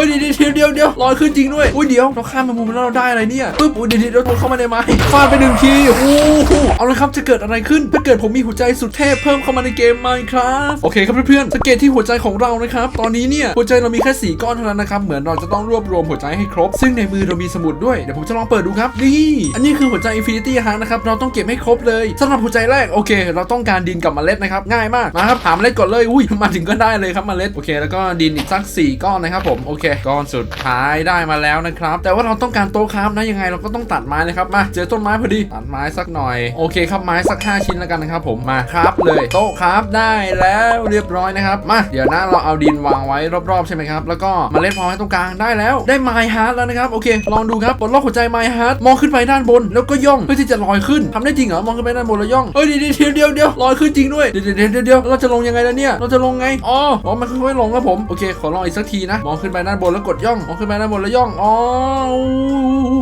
ฮ้ยเดี๋ยวเดี๋ยวเดี๋ยวลอยขึ้นจริงด้วยอุ้ยเดี๋ยวเราข้ามมามุมแล้วเราได้อะไรเนี่ยปึ๊บอุ้ยเดี๋ยวเดี๋ยวเดี๋ยวโดนเข้ามาในไม้ฟาดไปหนึ่งทีโอ้โหเอาละครับจะเกิดอะไรขึ้นถ้าเกิดผมมีหัวใจสุดเทพเพิ่มเข้ามาในเกม Minecraft โอเคครับเพื่อนๆสังเกตที่หัวใจของเรานะครับตอนนี้เนี่ยหัวใจเรามีแค่สี่ก้อนเท่านั้นนะครับเหมือนเราจะต้องรวบรวมหัวใจให้ครบ ซึ่งในมือเรามีสมุดด้วยเดี๋ยวผมจะลองเปิดดูครับนี่อันนี้คือหัวใจ Infinity Heart นะครับเราต้องเก็บให้ครบเลยสำหรับหัวใจแรกโอเค เราต้องการดินกับเมล็ดนะครับง่ายมากมาครับหาเมล็ดก่อนเลยอุ้ยมาถึงก็ได้เลยครับเมล็ดโอเค แล้วก็ดินอีกสักสี่ก้อนนะครับผมโอเคก้อนสุดท้ายได้มาแล้วนะครับ แต่ว่าเราต้องการโต๊ะครับนะยังไงเราก็ต้องตัดไม้นะครับมาเจอต้นไม้พอดีตัดไม้สักหน่อยโอเคครับไม้สัก 5 ชิ้นแล้วกันนะครับผมมาครับเลยโต๊ะครับได้แล้วเรียบร้อยนะครับมาเดี๋ยวนะเราเอาดินวางไว้รอบๆใช่ไหมครับแล้วก็เมล็ดพอไว้ตรงกลางได้แล้วได้ไมฮาร์ดแล้วนะครับโอเค ลองดูครับปลดล็อกหัวใจไมฮาร์ดมองขึ้นไปด้านบน แล้วก็ย่องเพื่อที่จะลอยขึ้นทำได้จริงเหรอมองขึ้นไปด้านบนแล้วย่องเฮ้ยเดี๋ยวเดี๋ยวเดี๋ยวเดี๋ยวลอยขึ้นจริงด้วยเดี๋ยวเดี๋ยวเดี๋ยวเราจะลงยังไงล่ะเนี่ยเราจะลงไงอ๋อมันค่อยๆลงครับผมโอเคขอลองอีกสักทีนะมองขึ้นไปด้านบนแล้วกดย่องมอขึ้นไปด้านบนแล้วย่องอ๋อ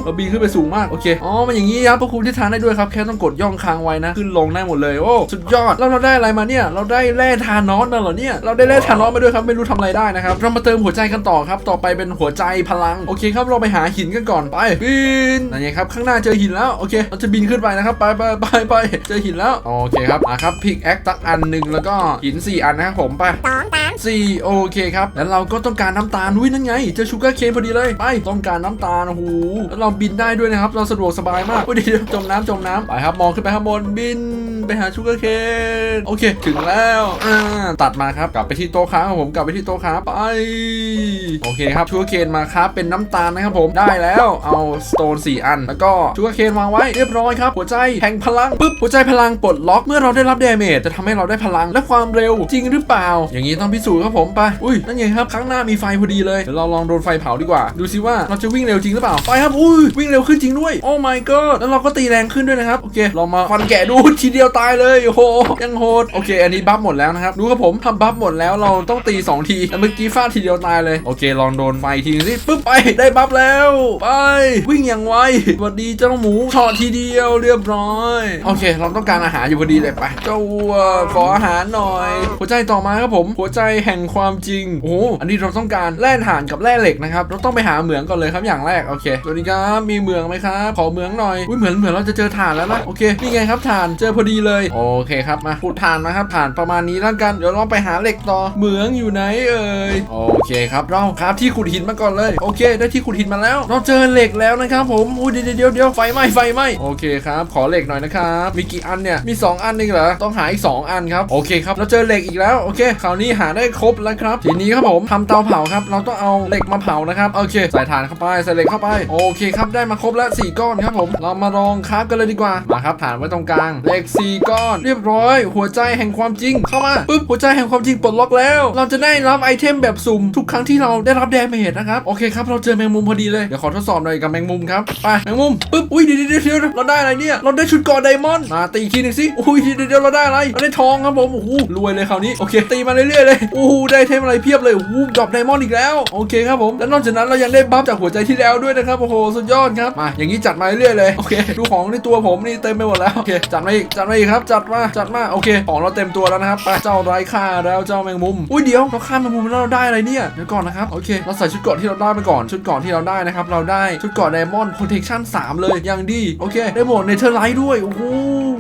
เราบินขึ้นไปสูงมากโอเคอ๋อมันอย่างนี้ครับพวกคุณที่ทานได้ด้วยครับแค่ต้องกดย่องค้างไว้นะ ขึ้นลงได้หมดเลยโอ้สุดยอดแล้วเราได้อะไรมาเนี่ย เราได้แร่ทานอสมาเหรอเนี่ยเราได้แร่ทานอสมาด้วยครับไม่รู้ทำอะไรได้นะครับเรามาเติมหัวใจกันต่อครับต่อไปเป็นหัวใจพลังโอเคครับเราไปหาหินกันก่อนไปบินนั่นไงครับข้างหน้าเจอหินแล้วโอเค เราจะบินขึ้นไปนะครับไปไปไปไปเจอหินแล้วโอเคครับมาครับพิกแอคตักอันหนึ่งแล้วก็หินสี่อันนะครับผมไปสองสามสี่โอเคครับแล้วเราก็ต้องการน้ำตาลด้ยนั่นไงเจอชูการ์เคนพอดีเลย ไปต้องการน้ำตาลโอ้โหแล้วเราบินได้ด้วยนะครับ เราสะดวกสบายมากโอ้ยเดี๋ยวจมน้ำจมน้ำไปครับมองขึ้นไปข้างบนบินไปหาชูการ์เคนโอเค ถึงแล้วอ่าตัดมาครับกลับไปที่โต๊ะค้าครับผมกลับไปที่โต๊ะค้าไปโอเคครับชูการ์เคนมาครับเป็นน้ำตาลนะครับผมได้แล้วเอาสโตน4 อัน แล้วก็ชูการ์เคนวางไว้เรียบร้อยครับหัวใจแห่งพลังปึ๊บหัวใจพลังปลดล็อกเมื่อเราได้รับเดเมจจะทำให้เราได้พลังและความเร็วจริงหรือเปล่า อย่างนี้ต้องพิสูจน์ครับผมไปอุ้ยนั่นไงครับข้างหน้ามีไฟพอดีเลยเราลองโดนไฟเผาดีกว่า ดูซิว่าเราจะวิ่งเร็วจริงหรือเปล่า ไปครับ อุ้ย วิ่งเร็วขึ้นจริงด้วย โอ้ my god แล้วเราก็ตีแรงขึ้นด้วยนะครับ โอเคเรามาฟันแกะดูทีเดียวตายเลย โอ้โห ยังโหด โอเค อันนี้บัฟหมดแล้วนะครับ ดูครับผมทำบัฟหมดแล้ว เราต้องตี 2 ทีแต่เมื่อกี้ฟาดทีเดียวตายเลย โอเค ลองโดนไฟทีนึงสิปึ๊บไป ได้บัฟแล้ว ไป วิ่งอย่างไวสวัสดีเจ้าหมูช็อตทีเดียวเรียบร้อย โอเค เราต้องการอาหารอยู่พอดีเลยไป เจ้าวัวขออาหารหน่อย หัวใจต่อมาครับผม หัวใจแห่งความจริง โอ้อันนี้เราต้องการแร่ถ่านกับแร่เหล็กนะครับ เราต้องไปหาเหมืองก่อนเลยครับอย่างแรกโอเคสวัสดีครับมีเหมืองไหมครับขอเหมืองหน่อยอุ้ยเหมือนเหมือนเราจะเจอถ่านแล้วนะโอเคนี่ไงครับถ่านเจอพอดีเลยโอเคครับมาขุดถ่านนะครับถ่านประมาณนี้แล้วกันเดี๋ยวเราไปหาเหล็กต่อเหมืองอยู่ไหนเอ่ยโอเคครับเราครับที่ขุดหินมาก่อนเลยโอเค ได้ที่ขุดหินมาแล้ว เราเจอเหล็กแล้วนะครับผมอุ้ยเดี๋ยวเดี๋ยวเดี๋ยวไฟไหม้ไฟไหม้โอเคครับขอเหล็กหน่อยนะครับมีกี่อันเนี่ยมี 2 อันเองเหรอต้องหาอีก 2 อันครับโอเคครับเราเจอเหล็กอีกแล้วโอเคคราวนี้หาได้ครบแล้วครับทีนี้ครับผมทำเตาเผาครับ เราต้องเอาเหล็กมาเผานะครับโอเคใส่ถ่านเข้าไปใส่เหล็กเข้าไปโอเคครับได้มาครบแล้ว4ก้อนครับผมเรามาลองคราฟกันเลยดีกว่ามาครับถ่านไว้ตรงกลางเหล็ก4ก้อน เรียบร้อย หัวใจแห่งความจริงเข้ามาปึ๊บหัวใจแห่งความจริงปลดล็อกแล้ว เราจะได้รับไอเทมแบบสุ่มทุกครั้งที่เราได้รับแดเมจนะครับโอเคครับเราเจอแมงมุมพอดีเลยเดี๋ยวขอทดสอบหน่อยกับแมงมุมครับไปแมงมุมปึ๊บอุ้ยเดี๋ยวเดี๋ยวเราได้อะไรเนี่ยเราได้ชุดกราะไดมอนด์มาตีอีกทีหนึงสิอุ้ยเดี๋ยวเดี๋ยวเราได้อะไรเราได้ทองครับผมโอ้โหรวยเลยคราวนี้โอเคตีมาเรื่อยๆเลยโอ้โหได้เทมอะไรเพียบเลยโอ้โหดรอปไดมอนด์อีกแล้วโอเคครับผมแล้วนอกจากนั้นเรายังได้บัฟจากหัวใจที่แล้วด้วยนะครับโอ้โหสุดยอดครับมาอย่างนี้จัดมาเรื่อยเลยโอเคดูของในตัวผมนี่เต็มไปหมดแล้วโอเคจัดมาอีกจัดมาอีกครับจัดมาจัดมาโอเคของเราเต็มตัวแล้วนะครับไปเจ้าไร้ค่าแล้วเจ้าแมงมุมอุ้ยเดี๋ยวเราข้าแมงมุมแล้วเราได้อะไรเนี่ยเดี๋ยวก่อนนะครับโอเคเราใส่ชุดเกราะที่เราได้ไปก่อนชุดเกราะที่เราได้นะครับเราได้ชุดเกราะไดมอนด์โปรเทคชั่น3เลยย่างดีโอเค ได้หมวกเนเธอร์ไลท์ด้วยโอ้โห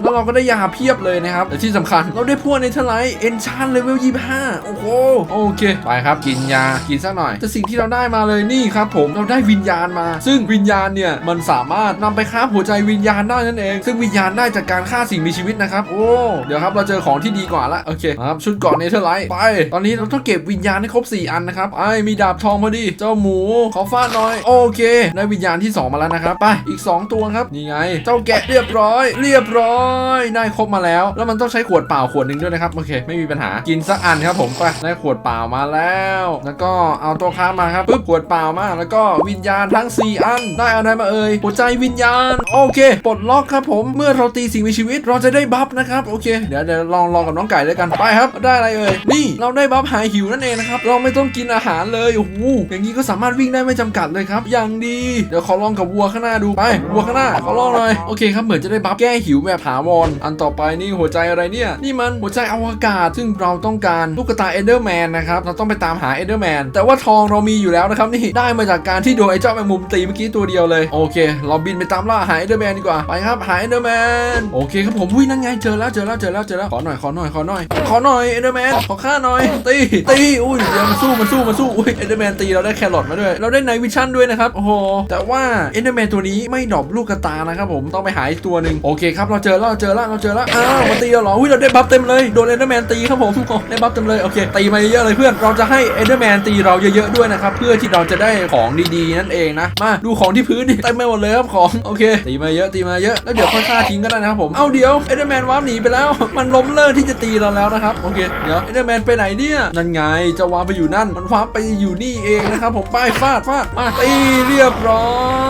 แล้วเราก็ได้ยาเพียบเลยนะครับแต่ที่สำคัญเราได้พวกเนเธอร์ไลท์เอนชานเลเวล25โอ้โหโอเคไปครับกินยากินสักหน่อยแต่สิ่งที่เราได้มาเลยนี่ครับผมเราได้วิญญาณมา ซึ่งวิญญาณเนี่ยมันสามารถนำไปค้าหัวใจวิญญาณได้นั่นเอง ซึ่งวิญญาณได้จากการฆ่าสิ่งมีชีวิตนะครับโอ้เดี๋ยวครับเราเจอของที่ดีกว่าละโอเคครับชุดเกาะเนเธอร์ไลท์ไป ตอนนี้เราต้องเก็บวิญญาณให้ครบ 4 อันนะครับไอ้มีดาบทองพอดี เจ้าหมูขอฟาดหน่อยโอเคได้วิญญาณที่ 2 มาแล้วนะครับไปอีก 2 ตัวครับนี่ไง เจ้าแกะเรียบร้อย เรียบร้อย ได้ครบมาแล้ว แล้วมันต้องใช้ขวดเปล่าขวดหนึ่งด้วยนะครับโอเค ไม่มีปัญหากินสักอันครับผมไปได้ขวดเปล่ามาแล้ว แล้วก็เอาตัวค้ามาครับปึ๊บขวดเปล่ามาแล้วก็วิญญาณทั้ง 4 อัน ได้อะไรมาเอ่ยหัวใจวิญญาณ โอเคปลดล็อกครับผมเมื่อเราตีสิ่งมีชีวิตเราจะได้บัฟนะครับโอเคเดี๋ยวเดี๋ยวลองลองกับน้องไก่เลยกันไปครับ ได้อะไรเอ่ยนี่เราได้บัฟหายหิวนั่นเองนะครับเราไม่ต้องกินอาหารเลยโอ้โหอย่างนี้ก็สามารถวิ่งได้ไม่จำกัดเลยครับ อย่างดีเดี๋ยวขอลองกับวัวข้างหน้าดูไปวัวข้างหน้าขอลองหน่อยโอเคครับเหมือนจะได้บัฟแก้หิวแบบถาวรอันต่อไปนี่หัวใจอะไรเนี่ย นี่มันหัวใจอวกาศซึ่งเราต้องการลูกกระตายเอเดอร์แมนนะครับเราต้องไปตามหาเอเดอร์แมนแต่ว่าทองเรามีอยู่แล้วนะครับนี่ได้มาจากการที่โดนไอ้เจ้าแมงมุมตีเมื่อกี้ตัวเดียวเลยโอเค เราบินไปตามล่าหาเอเดอร์แมนดีกว่าไปครับหาเอเดอร์แมนโอเคครับผมวิ่งนั่นไงเจอแล้วเจอแล้วเจอแล้วเจอแล้วขอหน่อยขอหน่อยขอหน่อยขอหน่อยเอเดอร์แมนขอฆ่าหน่อยตีตีอุ้ยเดี๋ยวมันสู้มันสู้มันสู้อุ้ยเอเดอร์แมนตีเราได้แครอทมาด้วยเราได้ไนวิชั่นด้วยนะครับโอ้โหแต่ว่าเอเดอร์แมนตัวนี้ไม่ดอปลูกกระตานะครับผมต้องไปหาอีกตัวหนึ่งโอเคครับเราเจอแล้วเราเจอแล้วเราเจอแล้วอ้าวมาตีเราเหรออุ้ยเราได้บัฟเต็มเลยโดนเอเดอร์แมนตีครับผมได้บัฟเต็มเลยโอเคตีมาเยอะเลยเพื่อนเราจะให้เอเดอร์แมนตีเราเยอะๆด้วยนะครับ เพื่อที่เราจะได้ของดีๆนั่นเองนะ มาดูของที่พื้นดิเต็มไปหมดเลยครับของโอเค ตีมาเยอะตีมาเยอะแล้วเดี๋ยวค่อยฆ่าทิ้งก็ได้นะครับผมเอาเดี๋ยวเอเดอร์แมนวาร์ปหนีไปแล้ว มันล้มเลิกที่จะตีเราแล้วนะครับโอเคเดี๋ยวเอเดอร์แมนไปไหนเนี่ยนั่นไงจะวาร์ปไปอยู่นั่นมันวาร์ปไปอยู่นี่เองนะครับผมป้ายฟาดฟาดมาตีเรียบร้อ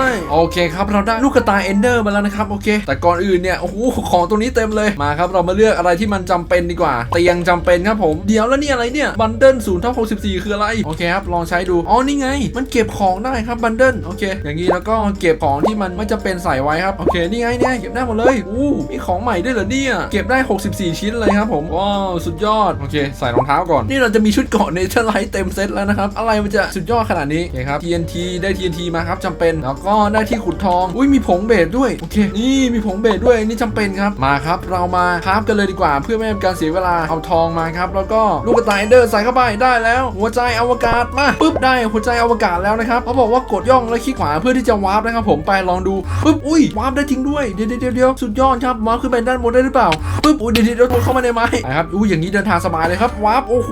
ยโอเคครับเราได้ลูกกระตายเอนเดอร์มาแล้วนะครับโอเค แต่ก่อนอื่นเนี่ยโอ้โหของตรงนี้เต็มเลยมาครับเรามาเลือกอะไรที่มันจำเป็นดีกว่า เตียงจำเป็นครับผมเดี๋ยวแล้วนี่อะไรเนี่ยบันเดิลศูนย์เท่าหกสิบสี่คืออะไรโอเคครับลองใช้ดู อ๋อ นี่ไง มันเก็บของได้ครับบันเดิลโอเค อย่างนี้แล้วก็เก็บของที่มันไม่จำเป็นใส่ไว้ครับ โอเค นี่ไงเนี่ยเก็บได้หมดเลย อู้มีของใหม่ด้วยเหรอเนี่ย เก็บได้ 64 ชิ้นเลยครับผม ว้าว สุดยอด โอเค ใส่รองเท้าก่อน นี่เราจะมีชุดเกาะเนเธอร์ไลท์เต็มเซตแล้วนะครับ อะไรมันจะสุดยอดขนาดนี้โอเคครับ TNT ได้ TNT มาครับจำเป็น แล้วก็ได้ที่ขุดทอง อุ้ย มีผงเบสด้วย โอเค นี่มีผงเบสด้วย นี่จำเป็นครับ มาครับ เรามาคราฟกันเลยดีกว่า เพื่อไม่ให้การเสียเวลา เอาทองมาครับ แล้วก็ลูกกระต่ายเอนเดอร์ใส่เข้าไปได้แล้ว หัวใจอวกาศมาปุบได้หัวใจอวกาศแล้วนะครับเขาบอกว่ากดย่องและคลิกขวาเพื่อที่จะวาร์ปนะครับผมไปลองดูปุ๊บอุ้ยวาร์ปได้จริงด้วยเดี๋ยวเดี๋ยวเดี๋ยวสุดยอดครับวาร์ปขึ้นไปด้านบนได้หรือเปล่าปุ๊บอุ้ยเดี๋ยวเดี๋ยวเดี๋ยวเข้ามาในไม้ไปครับอุ้ยอย่างนี้เดินทางสบายเลยครับวาร์ปโอ้โห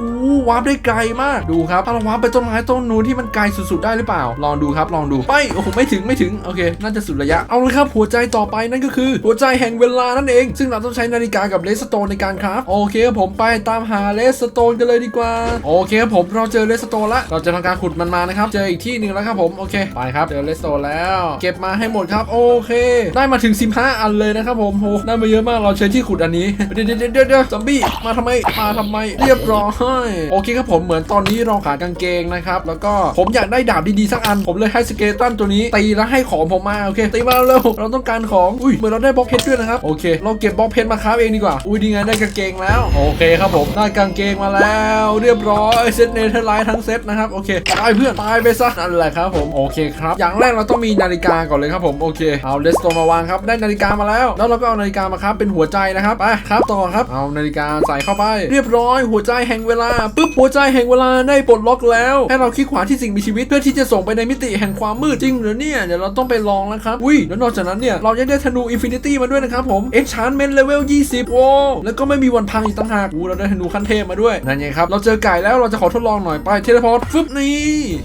วาร์ปได้ไกลมากดูครับถ้าเราวาร์ปไปต้นไม้ต้นนู้นที่มันไกลสุดๆได้หรือเปล่า ลองดูครับลองดูไปโอ้โหไม่ถึงไม่ถึงโอเค น่าจะสุดระยะเอาเลยครับหัวใจต่อไปนั่นก็คือ หัวใจแห่งเวลานั่นเอง ซึ่งเราต้องใช้นาฬิกากับเลสโตนในการคราฟโอเคครับผมไปตามหาเลสโตนกันเลยดีกว่าโอเคครับผมเราเจอเลสโตนละเราจะทำการขุดมันมานะครับ เจออีกที่หนึ่งแล้วครับผม โอเค ไปครับ เจอเลสโตแล้ว เก็บมาให้หมดครับ โอเค ได้มาถึง 15 อันเลยนะครับผมโหได้มาเยอะมาก เราใช้ที่ขุดอันนี้ เดี๋ยวเดี๋ยวเดี๋ยวเดี๋ยวซอมบี้ มาทำไม มาทำไม เรียบร้อย โอเคครับผม เหมือนตอนนี้เราขาดกางเกงนะครับ แล้วก็ผมอยากได้ดาบดีๆสักอัน ผมเลยให้สเกเลตันตัวนี้ ตีแล้วให้ของผมมา โอเค ตีมาเร็วเราต้องการของ อุ้ย เหมือนเราได้บล็อกเพชรด้วยนะครับ โอเค เราเก็บบล็อกเพชรมาคราฟเองดีกว่า อุ้ยดีไงได้กางเกงแล้ว โอเคครับผม ได้กางเกงมาแล้ว เรียบร้อยเซตเนเธอร์ไลท์ทั้งเซตนะครับ โอเคตายเพื่อนตายไปซะนั่นแหละครับผมโอเคครับ อย่างแรกเราต้องมีนาฬิกาก่อนเลยครับผมโอเคเอาเลสโตมาวางครับได้นาฬิกามาแล้ว แล้วเราก็เอานาฬิกามาครับเป็นหัวใจนะครับไปครับต่อครับเอานาฬิกาใส่เข้าไป เรียบร้อยหัวใจแห่งเวลาปุ๊บหัวใจแห่งเวลาได้ปลดล็อกแล้ว ให้เราคลิกขวาที่สิ่งมีชีวิตเพื่อที่จะส่งไปในมิติแห่งความมืดจริงหรือเนี่ยเดี๋ยวเราต้องไปลองแล้วครับอุ้ยแล้วนอกจากนั้นเนี่ยเรายังได้ธนูอินฟินิตี้มาด้วยนะครับผม Enchantment Level 20โว้แล้วก็ไม่มีวันพังอีกต่างหากอู้เราได้ธนูขั้นเทพมาด้วยนั่นไงครับเราเจอไก่แล้วเราจะขอทดลองหน่อยไปเทเลพอร์ตฟึบนี่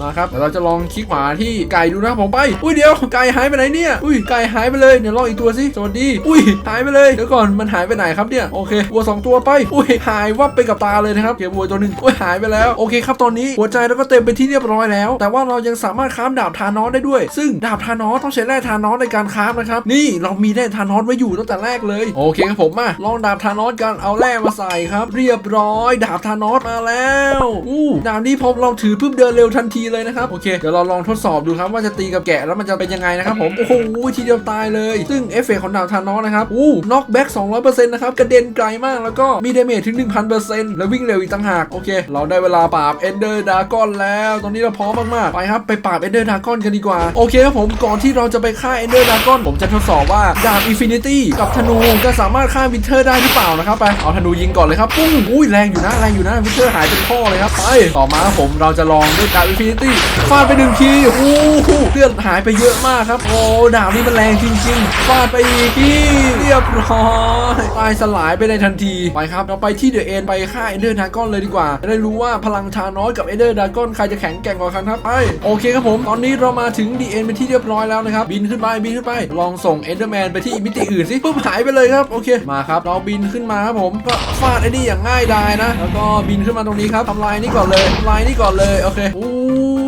มาครับเดี๋ยวเราจะลองคลิกขวาที่ไก่ดูนะผมไป อุ้ยเดี๋ยวไก่หายไปไหนเนี่ย อุ้ยไก่หายไปเลยเดี๋ยวลองอีกตัวสิสวัสดี อุ้ยหายไปเลยเดี๋ยวก่อนมันหายไปไหนครับเนี่ยโอเควัวสองตัวไป อุ้ยหายวับไปกับตาเลยนะครับเก็บวัวตัวหนึ่งอุ้ยหายไปแล้วโอเคครับตอนนี้หัวใจเราก็เต็มไปที่เรียบร้อยแล้ว แต่ว่าเรายังสามารถค้ามดาบทานอสได้ด้วย ซึ่งดาบทานอสต้องใช้แร่ทานอสในการค้ามนะครับนี่เรามีแร่ทานอสไว้อยู่ตั้งแต่แรกเลยโอเคครับผมมาลองดาบทานอสกันเอาแร่มาใส่ครับ เรียบร้อย ดาบทานอสมาแล้วอู้ดาบนี้พอเราถือปุ๊บเดินเร็วทันทีเลยนะครับโอเคเดี๋ยวเราลองทดสอบดูครับว่าจะตีกับแกะแล้วมันจะเป็นยังไงนะครับผมโอ้โหทีเดียวตายเลย ซึ่งเอฟเฟกต์ของดาบทานอสนะครับอู้น็อกแบ็ก200%นะครับกระเด็นไกลมากแล้วก็มีเดเมจถึง 1,000%แล้ววิ่งเร็วอีกต่างหากโอเค เราได้เวลาปราบเอนเดอร์ดากอนแล้ว ตอนนี้เราพร้อมมากๆไปครับไปปราบเอนเดอร์ดากอนกันดีกว่าโอเคครับผมก่อนที่เราจะไปฆ่าเอนเดอร์ดากอนผมจะทดสอบว่าดาบอินฟินิตี้กับธนูจะสามารถฆ่าวินเทอร์ได้หรือเปล่านะครับไปเอาธนูยิงก่อนเลยครับปุ้งอุ้ยแรงอยู่นะแรงอยู่นะวินเทอร์หายเป็นข้อเลยครับไปต่อมาครับผมเราจะลองด้วยดาบอินฟินิตี้ฟาดไปหนึ่งทีโอ้โหเลือดหายไปเยอะมากครับ โอ้ดาบนี้มันแรงจริงๆฟาดไปอีกทีเรียบร้อยตายสลายไปในทันทีไปครับเราไปที่เดอะเอ็นไปฆ่าเอเดอร์ดากอนเลยดีกว่าจะได้รู้ว่าพลังทานอสกับเอเดอร์ดากอนใครจะแข็งแกร่งกว่ากันครับไปโอเคครับผม ตอนนี้เรามาถึงดีเอ็นเป็นที่เรียบร้อยแล้วนะครับบินขึ้นไปบินขึ้นไป ลองส่งเอเดอร์แมนไปที่มิติอื่นสิปุ๊บหายไปเลยครับโอเคมาครับเราบินขึ้นมาครับผมก็ฟาดไอ้นี่อย่างง่ายดายนะ แล้วก็บินขึ้นมาตรงนี้ครับทำลายนี่ก่อนเลยทำลายนี่ก่อนเลยโอเคอู้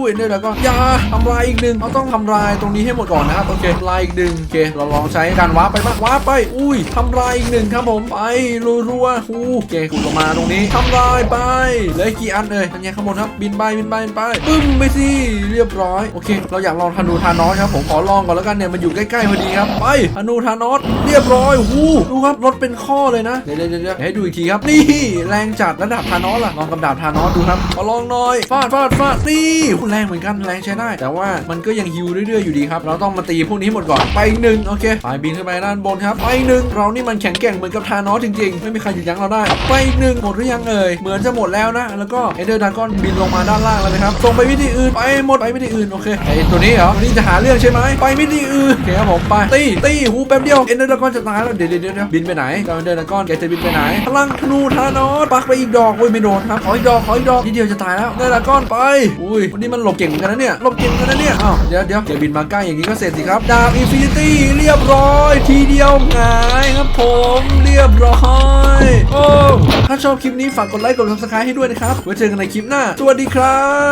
เอนเดอร์ดากอนอย่าทำลายอีกหนึ่งเราต้องทำลายตรงนี้ให้หมดก่อนนะครับโอเคลายอีกหนึ่งโอเคเราลองใช้การวาร์ปไปบ้างวาร์ปไป อุ้ยทำลายอีกหนึ่งครับผมไปรัวๆอู้โอเคขุดลงมาตรงนี้ทำลายไปเหลือกี่อันเอ่ยอันนี้ข้างบนครับบินไปบินไปบินไปปึ้มไปสิเรียบร้อยโอเค เราอยากลองธนูทานอสครับผมขอลองก่อนแล้วกันเนี่ยมันอยู่ใกล้ๆพอดีครับไปธนูทานอสเรียบร้อยหูดูครับรถเป็นข้อเลยนะเดี๋ยวเดี๋ยวเดี๋ยวให้ดูอีกทีครับนี่แรงจัดระดับทานอสล่ะลองกับดาบทานอสดูครับขอลองหน่อยฟาดฟาดฟาดนี่แรงเหมือนกันแรงใช้ได้ แต่ว่ามันก็ยังฮิวเรื่อยๆอยู่ดีครับ เราต้องมาตีพวกนี้หมดก่อนไปอีกหนึ่งโอเคไปบินขึ้นไปด้านบนครับไปหนึ่งเรานี่มันแข็งแกร่งเหมือนกับทานอสจริงๆ ไม่มีใครหยุดยั้งเราได้ ไปอีกหนึ่งหมดหรือยังเอ่ยเหมือนจะหมดแล้วนะ แล้วก็เอเดอร์ดากอนบินลงมาด้านล่างแล้วนะครับส่งไปวิธีอื่นไปหมดไปวิธีอื่นโอเคไอตัวนี้เหรอตัวนี้จะหาเรื่องใช่ไหมไปวิธีอื่นโอเคครับผมไปตีตีหูแป๊บเดียวเอเดอร์ดากอนจะตายแล้วเดี๋ยวเดี๋ยวเดี๋ยวบินไปไหนเอเดอร์ดากอนแกจะบินไปไหนพลังธนูทานอสปักไปอีกดอกโอ้ยไม่โดนครับขออีกดอกขออีกดอกนิดเดียวจะตายแล้วเอเดอร์ดากอนไปอุ้ยวันนี้มันหลบเก่งเหมือนกันนะเนี่ยหลบเก่งเหมือนกันนะเนี่ยอ้าวเดี๋ยวเดี๋ยวแกบินมาใกล้อย่างนี้ก็เสร็จสิครับดาบอินฟินิตี้เรียบร้อย ทีเดียวหงายครับผมเรียบร้อยโอ้ถ้าชอบคลิปนี้ฝากกดไลค์กดซับสไครต์ให้ด้วยนะครับไว้เจอกันในคลิปหน้า สวัสดีครับ